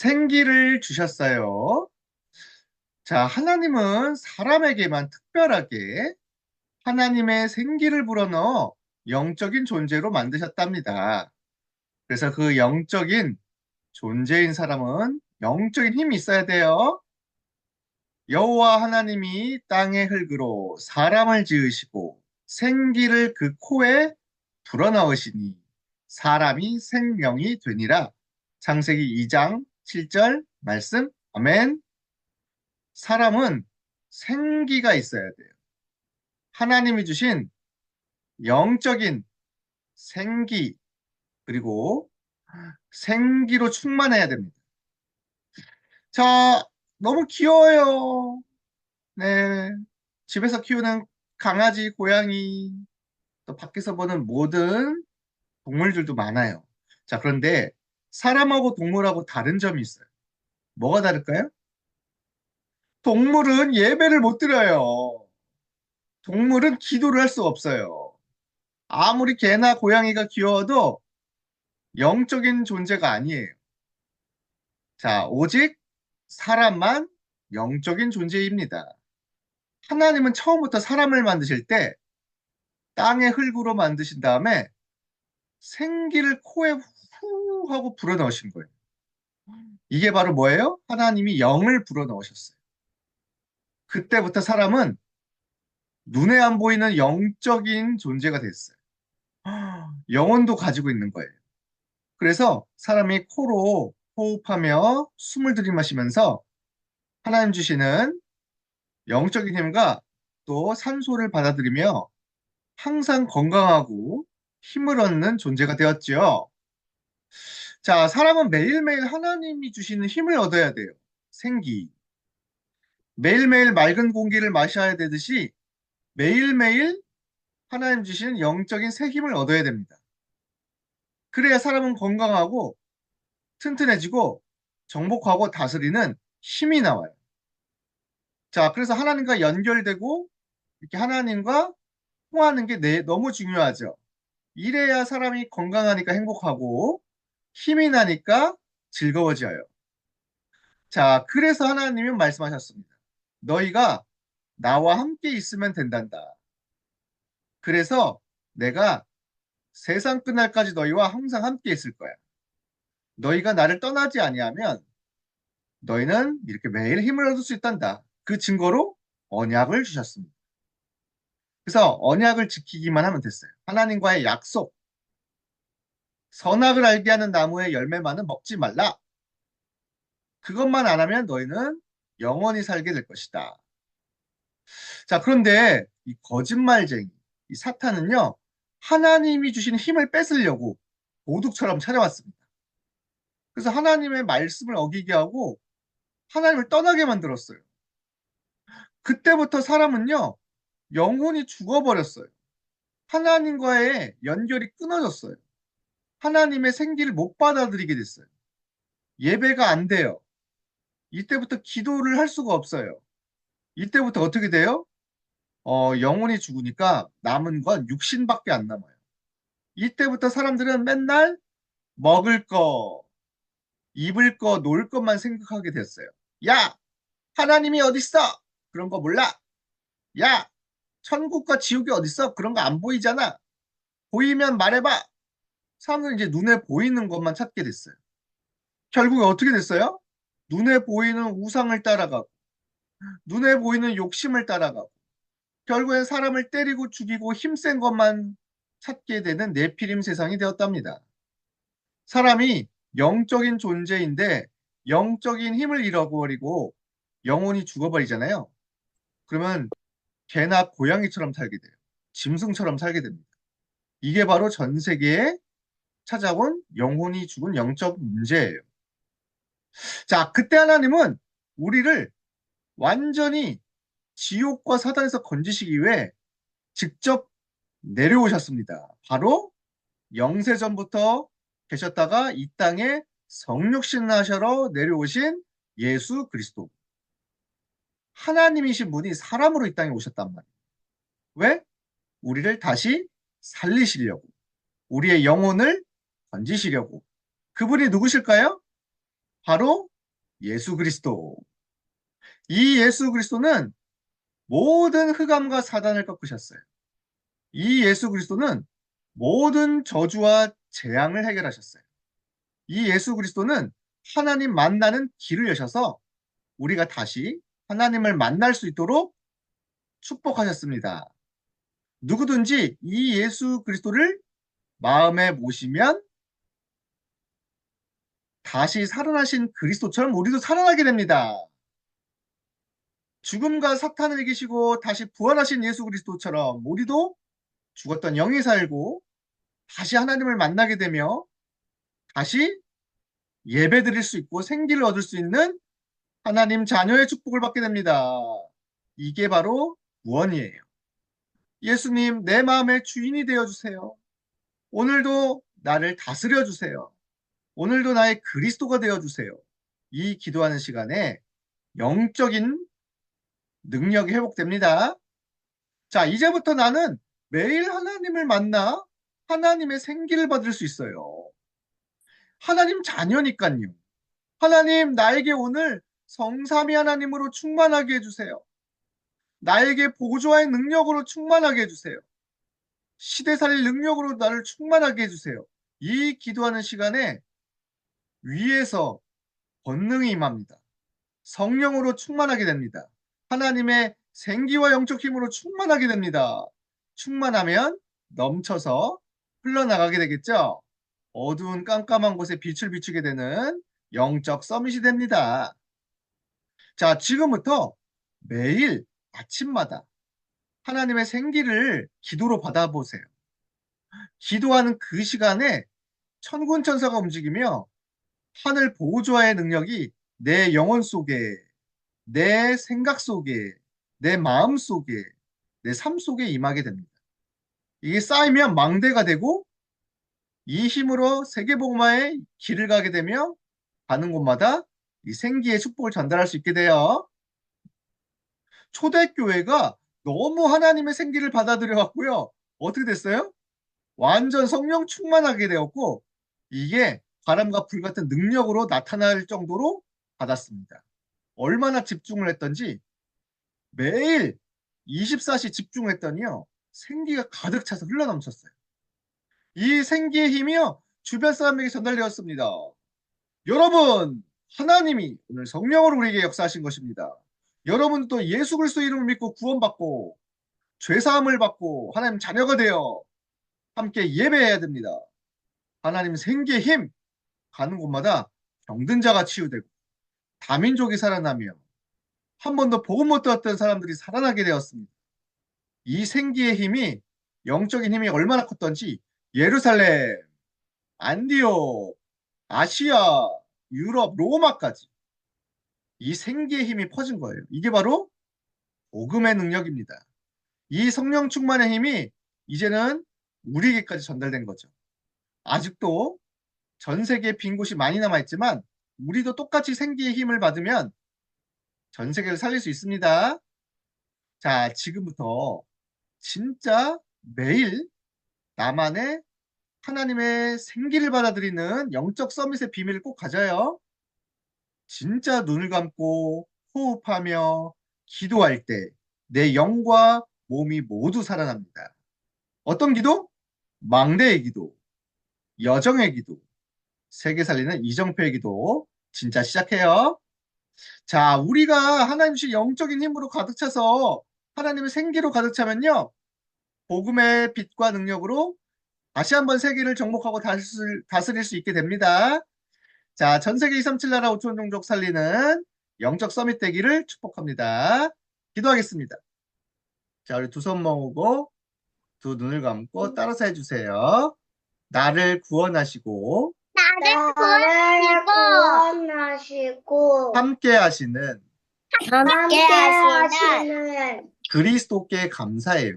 생기를 주셨어요. 자, 하나님은 사람에게만 특별하게 하나님의 생기를 불어넣어 영적인 존재로 만드셨답니다. 그래서 그 영적인 존재인 사람은 영적인 힘이 있어야 돼요. 여호와 하나님이 땅의 흙으로 사람을 지으시고 생기를 그 코에 불어넣으시니 사람이 생명이 되니라. 창세기 2장 7절 말씀. 아멘. 사람은 생기가 있어야 돼요. 하나님이 주신 영적인 생기, 그리고 생기로 충만해야 됩니다. 자, 너무 귀여워요. 네. 집에서 키우는 강아지, 고양이, 또 밖에서 보는 모든 동물들도 많아요. 자, 그런데 사람하고 동물하고 다른 점이 있어요. 뭐가 다를까요? 동물은 예배를 못 드려요. 동물은 기도를 할 수 없어요. 아무리 개나 고양이가 귀여워도 영적인 존재가 아니에요. 자, 오직 사람만 영적인 존재입니다. 하나님은 처음부터 사람을 만드실 때 땅의 흙으로 만드신 다음에 생기를 코에 후 하고 불어 넣으신 거예요. 이게 바로 뭐예요? 하나님이 영을 불어 넣으셨어요. 그때부터 사람은 눈에 안 보이는 영적인 존재가 됐어요. 영혼도 가지고 있는 거예요. 그래서 사람이 코로 호흡하며 숨을 들이마시면서 하나님 주시는 영적인 힘과 또 산소를 받아들이며 항상 건강하고 힘을 얻는 존재가 되었지요. 자, 사람은 매일매일 하나님이 주시는 힘을 얻어야 돼요. 생기. 매일매일 맑은 공기를 마셔야 되듯이 매일매일 하나님 주시는 영적인 새 힘을 얻어야 됩니다. 그래야 사람은 건강하고 튼튼해지고 정복하고 다스리는 힘이 나와요. 자, 그래서 하나님과 연결되고 이렇게 하나님과 통하는 게 내, 너무 중요하죠. 이래야 사람이 건강하니까 행복하고 힘이 나니까 즐거워져요. 자, 그래서 하나님은 말씀하셨습니다. 너희가 나와 함께 있으면 된단다. 그래서 내가 세상 끝날까지 너희와 항상 함께 있을 거야. 너희가 나를 떠나지 아니하면 너희는 이렇게 매일 힘을 얻을 수 있단다. 그 증거로 언약을 주셨습니다. 그래서 언약을 지키기만 하면 됐어요. 하나님과의 약속. 선악을 알게 하는 나무의 열매만은 먹지 말라. 그것만 안 하면 너희는 영원히 살게 될 것이다. 자, 그런데 이 거짓말쟁이, 이 사탄은요, 하나님이 주신 힘을 뺏으려고 도둑처럼 찾아왔습니다. 그래서 하나님의 말씀을 어기게 하고 하나님을 떠나게 만들었어요. 그때부터 사람은요, 영혼이 죽어버렸어요. 하나님과의 연결이 끊어졌어요. 하나님의 생기를 못 받아들이게 됐어요. 예배가 안 돼요. 이때부터 기도를 할 수가 없어요. 이때부터 어떻게 돼요? 어, 영혼이 죽으니까 남은 건 육신밖에 안 남아요. 이때부터 사람들은 맨날 먹을 거, 입을 거, 놀 것만 생각하게 됐어요. 야! 하나님이 어딨어? 그런 거 몰라? 야! 천국과 지옥이 어딨어? 그런 거 안 보이잖아. 보이면 말해봐. 사람들은 이제 눈에 보이는 것만 찾게 됐어요. 결국에 어떻게 됐어요? 눈에 보이는 우상을 따라가고, 눈에 보이는 욕심을 따라가고, 결국엔 사람을 때리고 죽이고 힘센 것만 찾게 되는 네피림 세상이 되었답니다. 사람이 영적인 존재인데 영적인 힘을 잃어버리고 영혼이 죽어버리잖아요. 그러면 개나 고양이처럼 살게 돼요. 짐승처럼 살게 됩니다. 이게 바로 전 세계에 찾아온 영혼이 죽은 영적 문제예요. 자, 그때 하나님은 우리를 완전히 지옥과 사단에서 건지시기 위해 직접 내려오셨습니다. 바로 영세전부터 계셨다가 이 땅에 성육신 하셔러 내려오신 예수 그리스도. 하나님이신 분이 사람으로 이 땅에 오셨단 말이에요. 왜? 우리를 다시 살리시려고. 우리의 영혼을 건지시려고. 그분이 누구실까요? 바로 예수 그리스도. 이 예수 그리스도는 모든 흑암과 사단을 꺾으셨어요. 이 예수 그리스도는 모든 저주와 재앙을 해결하셨어요. 이 예수 그리스도는 하나님 만나는 길을 여셔서 우리가 다시 하나님을 만날 수 있도록 축복하셨습니다. 누구든지 이 예수 그리스도를 마음에 모시면 다시 살아나신 그리스도처럼 우리도 살아나게 됩니다. 죽음과 사탄을 이기시고 다시 부활하신 예수 그리스도처럼 우리도 죽었던 영이 살고 다시 하나님을 만나게 되며 다시 예배 드릴 수 있고 생기를 얻을 수 있는 하나님 자녀의 축복을 받게 됩니다. 이게 바로 구원이에요. 예수님, 내 마음의 주인이 되어 주세요. 오늘도 나를 다스려 주세요. 오늘도 나의 그리스도가 되어 주세요. 이 기도하는 시간에 영적인 능력이 회복됩니다. 자, 이제부터 나는 매일 하나님을 만나 하나님의 생기를 받을 수 있어요. 하나님 자녀니까요. 하나님, 나에게 오늘 성삼위 하나님으로 충만하게 해주세요. 나에게 보조와의 능력으로 충만하게 해주세요. 시대 살릴 능력으로 나를 충만하게 해주세요. 이 기도하는 시간에 위에서 권능이 임합니다. 성령으로 충만하게 됩니다. 하나님의 생기와 영적 힘으로 충만하게 됩니다. 충만하면 넘쳐서 흘러나가게 되겠죠? 어두운 깜깜한 곳에 빛을 비추게 되는 영적 서밋이 됩니다. 자, 지금부터 매일 아침마다 하나님의 생기를 기도로 받아보세요. 기도하는 그 시간에 천군 천사가 움직이며 하늘 보호조화의 능력이 내 영혼 속에, 내 생각 속에, 내 마음 속에, 내 삶 속에 임하게 됩니다. 이게 쌓이면 망대가 되고 이 힘으로 세계복음화의 길을 가게 되며 가는 곳마다 이 생기의 축복을 전달할 수 있게 돼요. 초대교회가 너무 하나님의 생기를 받아들여 왔고요. 어떻게 됐어요? 완전 성령 충만하게 되었고 이게 바람과 불 같은 능력으로 나타날 정도로 받았습니다. 얼마나 집중을 했던지 매일 24시 집중을 했더니요. 생기가 가득 차서 흘러넘쳤어요. 이 생기의 힘이요. 주변 사람에게 전달되었습니다. 여러분, 하나님이 오늘 성령으로 우리에게 역사하신 것입니다. 여러분도 예수 그리스도 이름을 믿고 구원받고 죄사함을 받고 하나님 자녀가 되어 함께 예배해야 됩니다. 하나님 생기의 힘 가는 곳마다 병든 자가 치유되고 다민족이 살아나며 한 번도 복음 못 들었던 사람들이 살아나게 되었습니다. 이 생기의 힘이 영적인 힘이 얼마나 컸던지 예루살렘, 안디옥, 아시아, 유럽, 로마까지 이 생기의 힘이 퍼진 거예요. 이게 바로 복음의 능력입니다. 이 성령 충만의 힘이 이제는 우리에게까지 전달된 거죠. 아직도 전 세계에 빈 곳이 많이 남아있지만 우리도 똑같이 생기의 힘을 받으면 전 세계를 살릴 수 있습니다. 자, 지금부터 진짜 매일 나만의 하나님의 생기를 받아들이는 영적 서밋의 비밀을 꼭 가져요. 진짜 눈을 감고 호흡하며 기도할 때 내 영과 몸이 모두 살아납니다. 어떤 기도? 망대의 기도, 여정의 기도, 세계 살리는 이정표의 기도 진짜 시작해요. 자, 우리가 하나님 씨 영적인 힘으로 가득 차서 하나님의 생기로 가득 차면요. 복음의 빛과 능력으로 다시 한번 세계를 정복하고 다스릴, 다스릴 수 있게 됩니다. 자, 전 세계 237 나라 5천 종족 살리는 영적 서밋 되기를 축복합니다. 기도하겠습니다. 자, 우리 두 손 모으고 두 눈을 감고 따라서 해주세요. 나를 구원하시고 나를 구원하시고 함께 하시는 함께 하시는 그리스도께 감사해요.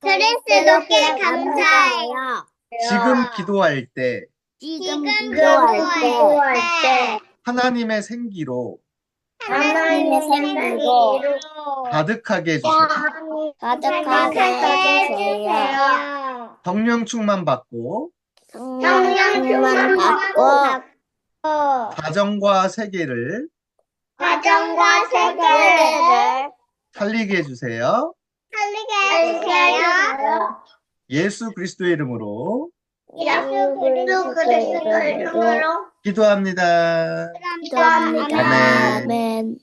그리스도께 감사해요. 지금 기도할 때 지금 기도할 기도할 때 하나님의 생기로 하나님의 생기로 가득하게 해주세요. 가득하게 해주세요. 성령 충만 받고 성령 충만 받고 가정과 세계를 가정과 세계를 살리게 해주세요. 살리게 해주세요. 예수 그리스도의 이름으로 예수 그리스도의 이름으로 기도합니다. 기도합니다. 아멘. 아멘.